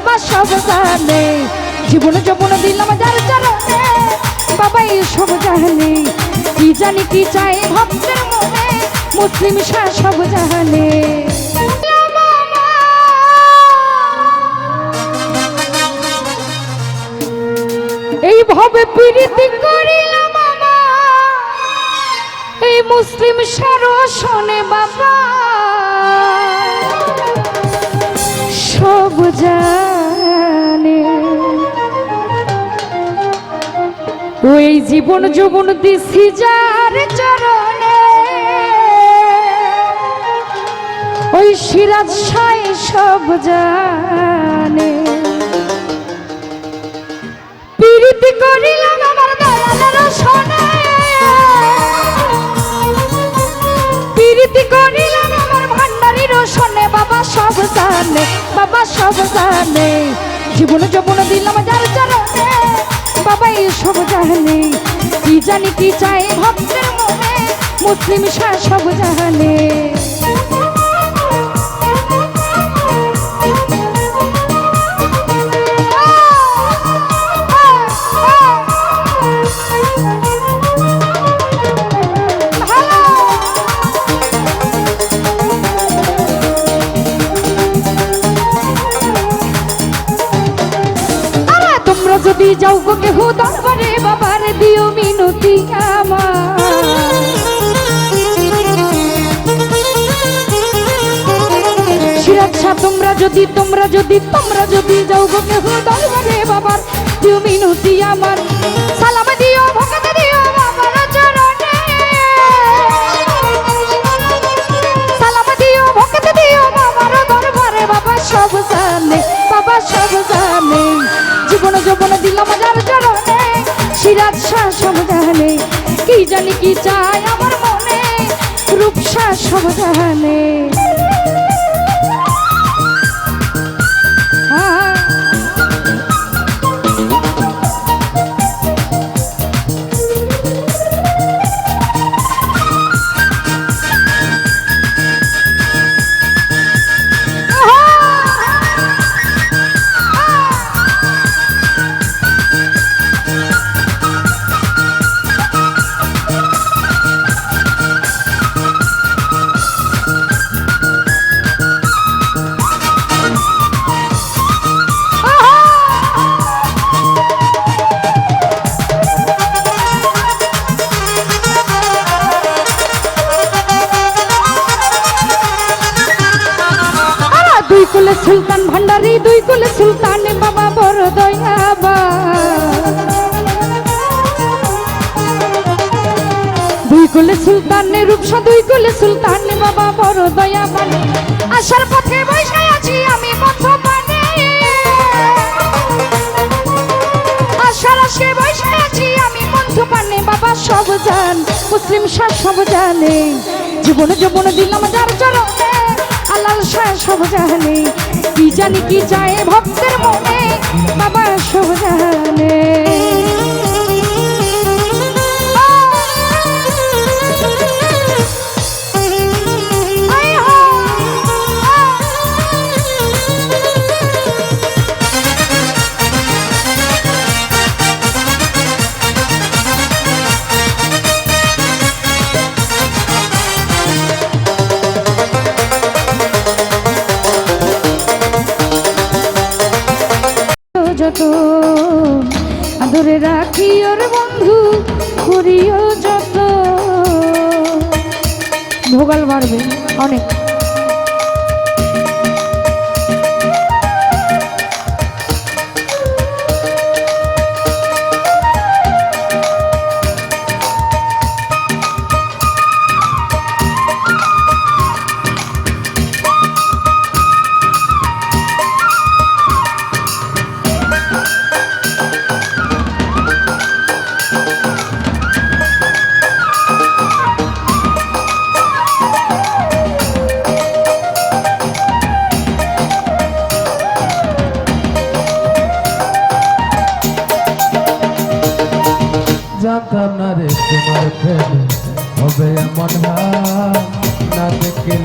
বাবা যৌবন দিলাম যার চরণে। বাবা সব জানে। কি জানি কি চাই ভক্তের মনে। মুসলিম সব জানে। এইভাবে পীড়িতি করিলাম এই মুসলিম সারসনে বাবা। জানে। ওই জীবন যৌবন দিছি যার চরণে। ওই সিরাজ সাই সব জানে। জানে বাবা সব জানে জীবন যৌবন দিলাম যার চরণে, বাবা সব জানে কি জানি কি চাই ভক্তের মনে, মুসলিম শাহ সব জানে যদি যাও গো কেহ দরবারে, বাবার দিও মিনতি আমার। শাহ তোমরা যদি তোমরা যদি তোমরা যদি যাও গো কেহ দরবারে, বাবার দিও মিনতি আমার। সালাম দিও ভগত। সিরাজ শাহ সব জানে কি জানি কি চায় আমার মনে? রূপসা সব আহ কুলে সুলতান ভান্ডারি, দুই কুলে সুলতান বাবা বড় দয়াবা দুই কুলে সুলতানের রূপসা, দুই কুলে সুলতান বাবা বড় দয়াবান। আসার পথে বসে আছি আমি পথ পানে আসার আজকে বসে আছি আমি পথ পানে বাবা সব জান, মুসলিম শাহ সব জানে। জীবন জীবন দিলাম যার চরণে। শাহ সব জানে কি জানি কি চায় ভক্তের মনে বাবা সব জানে যত আদরে রাখি ওর বন্ধু করিও যত ভোগাল মারবে অনেক।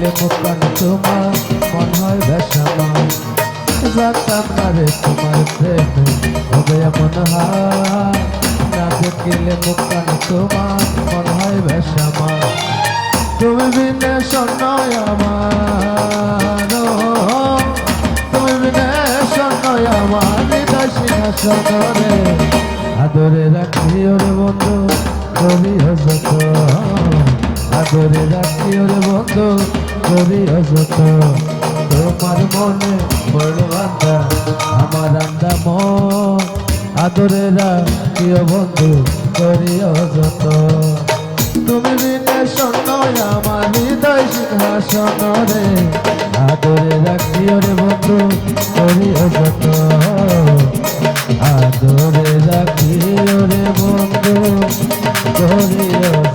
হাল না দেখলে মুখান তোমার মন হয় বেসামা জানতাম না রে তোমার প্রেমে হবে এমন হাল না দেখিলে মুখান তোমার মন হয় বেশামা তুমি বিনে সন্ন্যয় আমার তুমি বিনে সন্ন্যয় আমার হৃদয় সিংহাসনে। আদরে রাখি ওরে বন্ধু কবি হজত আদরে রাখি ওরে বন্ধু কবি হজত তোমার মনে বড় বান্ধা আমার আন্দা মন। আদরে রাখি ও বন্ধু করি হজত তুমি বিনে শোনয়, আমার হৃদয় সিংহাসন রে। আদরে রাখি ওরে বন্ধু করি যত আদরে রাখি ওরে বন্ধু করি যত